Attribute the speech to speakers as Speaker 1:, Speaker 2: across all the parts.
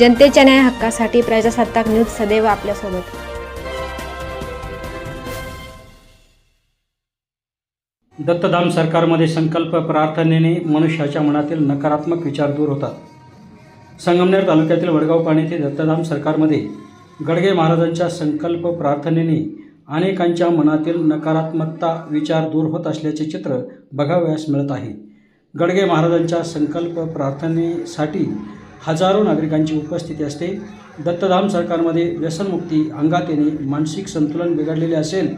Speaker 1: जनतेच्या न्याय हक्कासाठी प्रजासत्ताक न्यूज सदैव आपल्यासोबत.
Speaker 2: दत्तधाम सरकारमध्ये संकल्प प्रार्थनेने मनुष्याच्या मनातील नकारात्मक विचार दूर होतात. संगमनेर तालुक्यातील वडगाव पाणी येथे दत्तधाम सरकारमध्ये गडगे महाराजांच्या संकल्प प्रार्थनेने अनेकांच्या मनातील नकारात्मकता विचार दूर होत असल्याचे चित्र बघावयास मिळत आहे. गडगे महाराजांच्या संकल्प प्रार्थनेसाठी हजारो नागरिकांची उपस्थिती असते. दत्तधाम सरकारमध्ये व्यसनमुक्ती अंगात येणे मानसिक संतुलन बिघडलेले असेल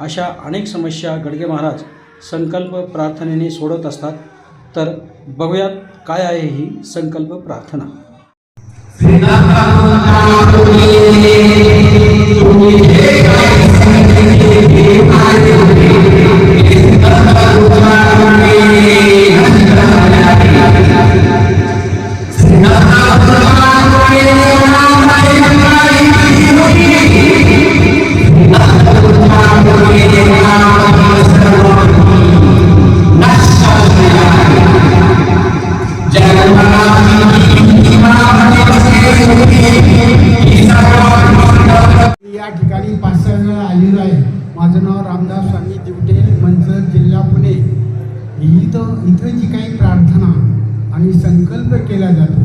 Speaker 2: अशा अनेक समस्या गडगे महाराज संकल्प प्रार्थनेने सोडत असतात. तर बघूयात काय आहे ही संकल्प प्रार्थना.
Speaker 3: माझं रामदास स्वामी दिवटे मंचर जिल्हा पुणे. इथं इथं जी काही प्रार्थना आणि संकल्प केला जातो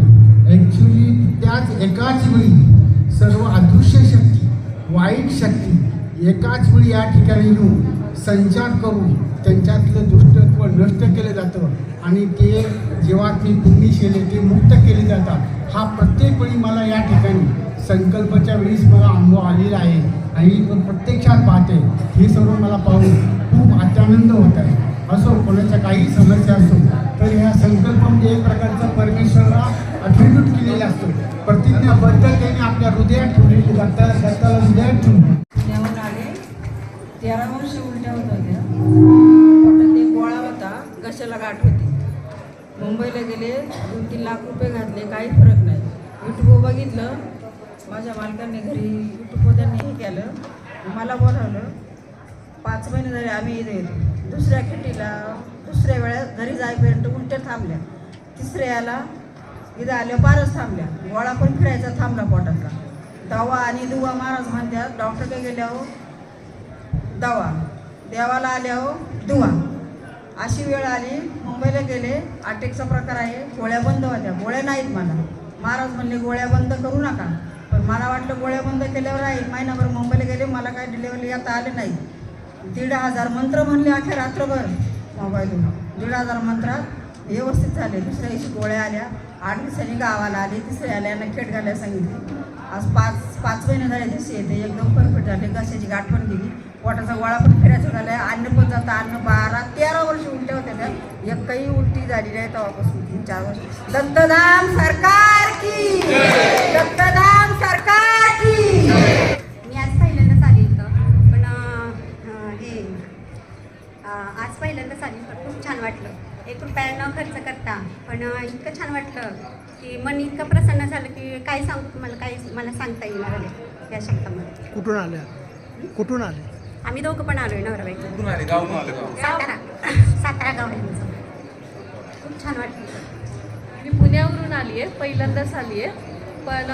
Speaker 3: ॲक्च्युली त्याच एकाच वेळी सर्व अदृश्य शक्ती वाईट शक्ती एकाच वेळी या ठिकाणी येऊन संचार करून त्यांच्यातलं दुष्टत्व नष्ट केलं जातं आणि ते जेव्हा ते पुण्यशिले ते मुक्त केले जातात. हा प्रत्येक वेळी मला या ठिकाणी संकल्पाच्या वेळीच मला अनुभव आलेला आहे. आणि प्रत्यक्षात पाहते हे सर्व मला पाहून खूप अत्यानंद होत आहे. असो कोणाच्या काही समस्या असो तर ह्या संकल्पामध्ये एक प्रकारचा परमेश्वराला अट्रिब्यूट केलेला असतो. प्रतिज्ञाबद्दल त्याने आपल्या हृदयात ठेवलेली दत्ता दत्ताला हृदयात ठेवून.
Speaker 4: आले. तेरा वर्ष उलट्या होत होत्या. पोटात एक गोळा होता घशाला गाठ होती. मुंबईला गेले दोन तीन लाख रुपये घातले काही फरक नाही. युट्यूब बघितलं माझ्या मालकांनी घरी युट्यूब हे केलं. मला बोलावलं पाच महिने झाले आम्ही इथे दुसऱ्या खिटीला दुसऱ्या वेळेस घरी जायपर्यंत उलट्या थांबल्या. तिसऱ्या याला इथं आल्या बारच थांबल्या. गोळा पण फिरायचा थांबला पोटातला. दवा आणि दुवा महाराज म्हणतात डॉक्टरकडे गेल्यावर दवा. देवाला आल्यावर दुवा. अशी वेळ आली. मुंबईला गेले. अटॅकचा प्रकार आहे. गोळ्या बंद होत्या. गोळ्या नाहीत मला महाराज म्हणले गोळ्या बंद करू नका. मला वाटलं गोळ्या बंद केल्यावर राहील महिनाभर मुंबईला गेले मला काय डिलेवरी आता आले नाही. दीड हजार मंत्र म्हणले अख्या रात्रभर मोबाईलवर दीड हजार मंत्रात व्यवस्थित झाले. दुसऱ्या दिवशी गोळ्या आल्या. आठ दिवसांनी गावाला आले. तिसऱ्या आल्या यांना खेट घालायला सांगितली. आज पाच पाच महिने झाले जसे येते. एकदम परफेक्ट झाले. घशाची गाठ पण गेली पोटाचा गोळा पण फिरायचा झाला आहे अन्न पण जातं. अन्न बारा तेरा वर्ष उलट्या होत्या त्या. एकही उलटी झाली नाही तेव्हापासून. तीन चार वर्ष. दत्तधाम सरकार की? दत्तधाम
Speaker 5: आली पण खूप छान वाटलं. एक रुपया न खर्च करता. पण इतकं छान वाटलं की मन इतकं प्रसन्न झालं की काय सांगू तुम्हाला काही मला सांगता येणार झाले या शब्दामध्ये.
Speaker 6: कुठून आल्या कुठून आले?
Speaker 5: आम्ही दोघं पण आलोय नवरा बायको
Speaker 7: कुठून आले? गाव कुठलं गाव
Speaker 5: सातारा. सातारा गाव आहे आमचं. खूप छान वाटलं.
Speaker 8: मी पुण्यावरून आली आहे पहिल्यांदाच आली आहे पण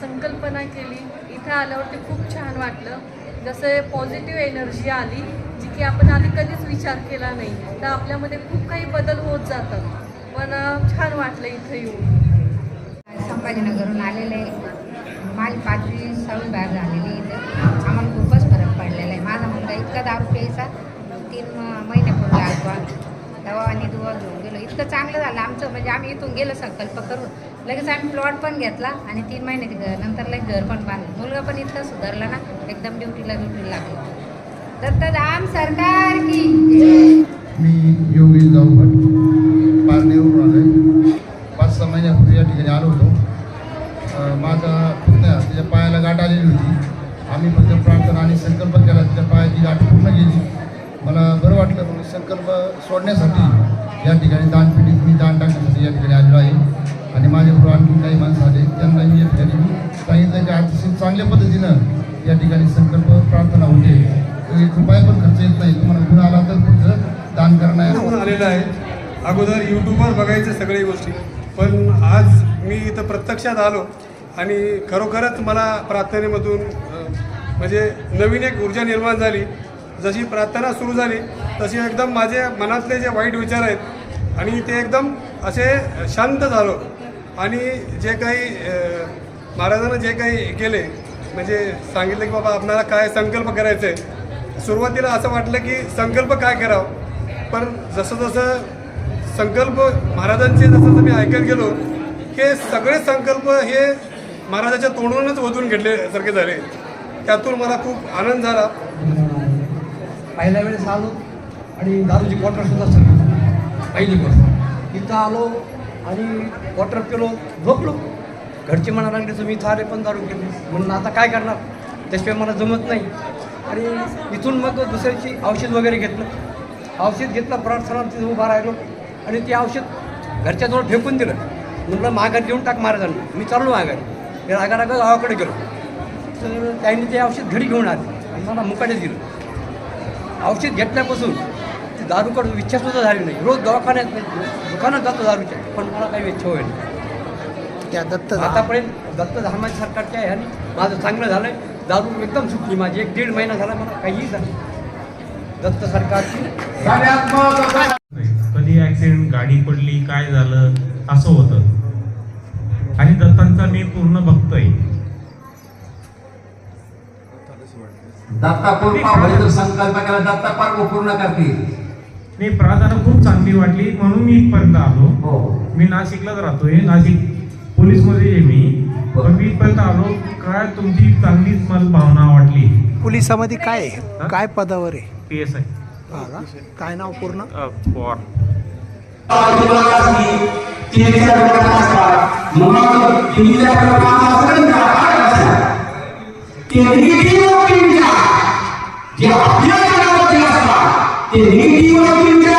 Speaker 8: संकल्पना केली. इथे आल्यावरती खूप छान वाटलं. जसं पॉझिटिव्ह एनर्जी आली जी की आपण आधी कधीच विचार केला नाही. तर आपल्यामध्ये खूप काही बदल होत जातात. पण छान वाटलं इथं येऊन.
Speaker 9: संभाजीनगरहून आलेले माझी पाचवी सहावी बाहेर झालेली इथं. आम्हाला खूपच फरक पडलेला आहे. माझा मुलगा इतका दारू प्यायचा तीन महिन्यापूर्वी आलो दवा आणि दुवा घेऊन गेलो. इतकं चांगलं झालं आमचं. म्हणजे आम्ही इथून गेलो संकल्प करून. लगेच आम्ही प्लॉट पण घेतला आणि तीन महिन्याचे घर नंतर लगेच घर पण बांधलं. मुलगा पण इतका सुधारला ना. एकदम ड्युटीला ड्युटीला लागला. दत्तधाम सरकार की
Speaker 3: मी योगी जाऊ भट आलो आहे पाच सहा महिन्यापूर्वी या ठिकाणी आलो होतो. माझा पुतण्या तिच्या पायाला गाठ आलेली होती. आम्ही फक्त प्रार्थना आणि संकल्प केला. तिच्या पायाची गाठ पूर्ण गेली. मला बरं वाटलं म्हणून संकल्प सोडण्यासाठी या ठिकाणी दानपेटीत मी दान टाकण्यासाठी या ठिकाणी आलेलो आहे. आणि माझ्याबरोबर आणखी काही माणसं आले. त्यांनाही या ठिकाणी सांगितलं की अतिशय चांगल्या पद्धतीनं या ठिकाणी संकल्प प्रार्थना म्हणजे एक रुपया पण खर्च येत नाही. तुम्हाला पुढे आला तर पुढचं दान
Speaker 7: करणं आलेलं आहे. अगोदर यूट्यूबवर बघायचे सगळी गोष्टी. पण आज मी इथं प्रत्यक्षात आलो आणि खरोखरच मला प्रार्थनेमधून म्हणजे नवीन एक ऊर्जा निर्माण झाली. जशी प्रार्थना सुरू झाली तशी एकदम माझे मनातले जे वाईट विचार आहेत आणि ते एकदम असे शांत झालो. आणि जे काही महाराजांना जे काही केले म्हणजे सांगितले की बाबा आपल्याला काय संकल्प करायचे आहे सुरुवातीला असं वाटलं की संकल्प काय करावं? पण जसं जसं संकल्प महाराजांचे जसं जसं मी ऐकत गेलो हे सगळे संकल्प हे महाराजाच्या तोंडूनच ओढून घेतल्यासारखे झाले. त्यातून मला खूप आनंद झाला.
Speaker 6: पहिल्या वेळेस आलो आणि दारूची क्वार्टर सुद्धा सगळी पहिली गोष्ट. इथं आलो आणि क्वार्टर पिलो झोपलो. घरचे म्हणा लागले तुम्ही इथं आले पण दारू केली म्हणून आता काय करणार? त्याशिवाय मला जमत नाही. आणि इथून मग दुसऱ्याची औषध वगैरे घेतलं. औषध घेतलं प्रार्थना तिथं उभा राहिलो. आणि ते औषध घरच्याजवळ फेकून दिलं. म्हटलं माघारी देऊन टाक महाराजांना. मी चाललो माघारी. रागा रागा गावाकडे गेलो. तर त्यांनी ते औषध घरी घेऊन आले. आणि मला मुकाटे दिलं. औषध घेतल्यापासून ती दारू कडून इच्छासुद्धा झाली नाही. रोज दवाखान्यात नाही दुकानात जातो दारूच्या. पण मला काही इच्छा होईल
Speaker 10: त्या दत्त
Speaker 6: आतापर्यंत दत्त धर्माच्या सरकारच्या आहे आणि माझं चांगलं झालं दारू एकदम सुटली माझी. एक दीड महिना झाला मला काहीही झालं. दत्त सरकारची.
Speaker 11: कधी ऍक्सिडेंट गाडी पडली काय झालं असं होतं. आणि दत्तांचा मी पूर्ण भक्त आहे
Speaker 12: दत्ता पूर्ण संकल्प केला दत्ता पर्व पूर्ण करतील.
Speaker 11: नाही प्रार्थना खूप चांगली वाटली म्हणून मी इथपर्यंत आलो.
Speaker 12: हो.
Speaker 11: मी नाशिकलाच राहतोय. नाशिक पोलीसमध्ये मी. पण मी इथपर्यंत आलो. काय तुमची चांगलीच मला भावना वाटली?
Speaker 10: पोलिसामध्ये काय आहे? काय पदावर आहे?
Speaker 11: पी एस आय
Speaker 10: हा का? काय नाव पूर्ण?
Speaker 11: पॉर
Speaker 12: जे आपल्या मनामध्ये असतात ते संकल्प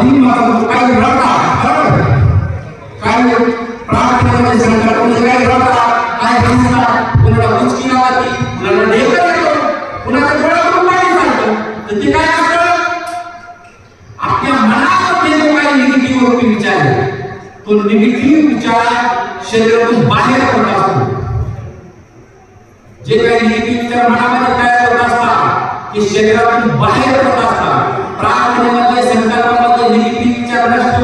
Speaker 12: पडतात आधी मग काही रडतात बरोबर? काही प्रार्थनेमध्ये संकल्पामध्ये काही रडतात काय हसतात कुणाला उचकी लागते कुणाला ढेकर येतो कुणाला डोळ्यातून पाणी चालतं तर ते काय असतं आपल्या मनामध्ये जो काही निगेटिव्ह वरती विचार आहे तो निगेटिव्ह विचार शरीरातून बाहेर पडत असतो जे काही निगेटिव्ह विचार मनामध्ये तयार होत असतात ते शरीरातून बाहेर पडत असतात प्रार्थनेमध्ये संकल्पामध्ये निगेटिव्ह विचार नष्ट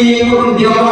Speaker 12: प्राण तुम्ही करून देवाचं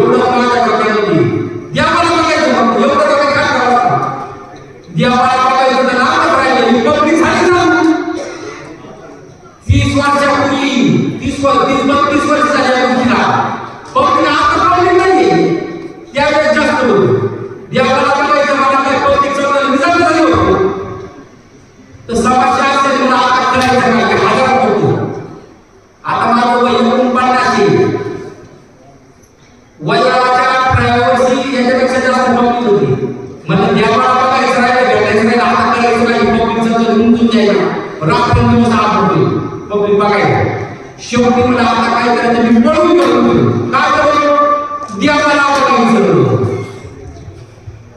Speaker 12: एवढं माझ्या प्रकारे देवाला बघायचं फक्त एवढं कमी काय करावं देवाला बघायचं तर नाव करायचं ही बघती झाली ना तीस वर्षापूर्वी तीस वर्ष तीस बत्तीस वर्ष झाली या गोष्टीला पण आता प्रॉब्लेम नाही त्यावेळेस जास्त होतो देवाला बघायचं मला काय पौतिक चौदा निजाम झाली होतो तर समाजशास्त्र मला आता करायचं नाही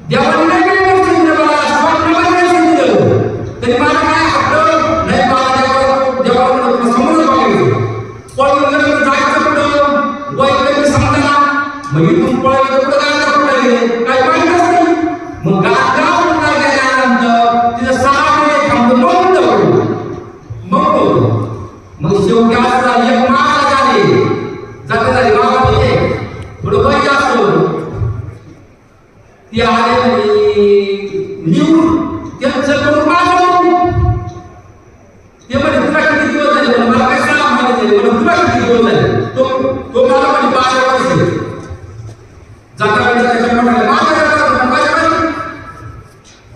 Speaker 12: देवाला बघायचं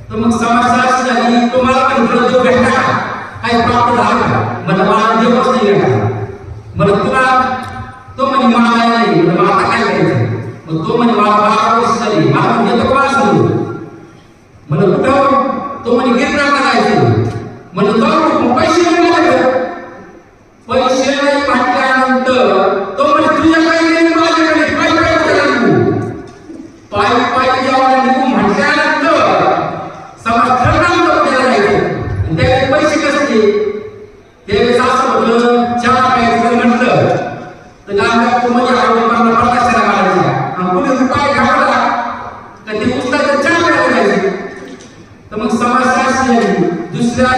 Speaker 12: तर मग समस्या अशी झाली तो मला म्हणे तुला भेटला का? काही प्राप्त झाला का? म्हणजे मला मला देवच नाही भेटला. मला तुला तो म्हणे मला नाही म्हणजे मला आता काय करायचं? मग तो म्हणे मला बारा वर्ष झाली. मला म्हणजे तो कोणा सांगू म्हणलं कुठं? तो म्हणे गिरणार जायचं. म्हणजे तो मग पैसे नाही लागत पैसे नाही म्हटल्यानंतर तो म्हणे तुझ्याकडे नाही माझ्याकडे पाय पाय करायला तू पाय पाय जेव्हा निघू म्हटल्यानंतर समज ठरणार आपल्याला जायचं आणि त्यावेळी पैसे कसले त्यावेळेस असं होतं चहा प्यायचं म्हटलं तर गांधा तुम्हाला आवडून मला प्रकाशाला काढायचा आणि कोणी रुपये घालवला तर ते पुस्तकाचं चहा प्यायला जायचं तर मग समस्या अशी झाली दुसऱ्या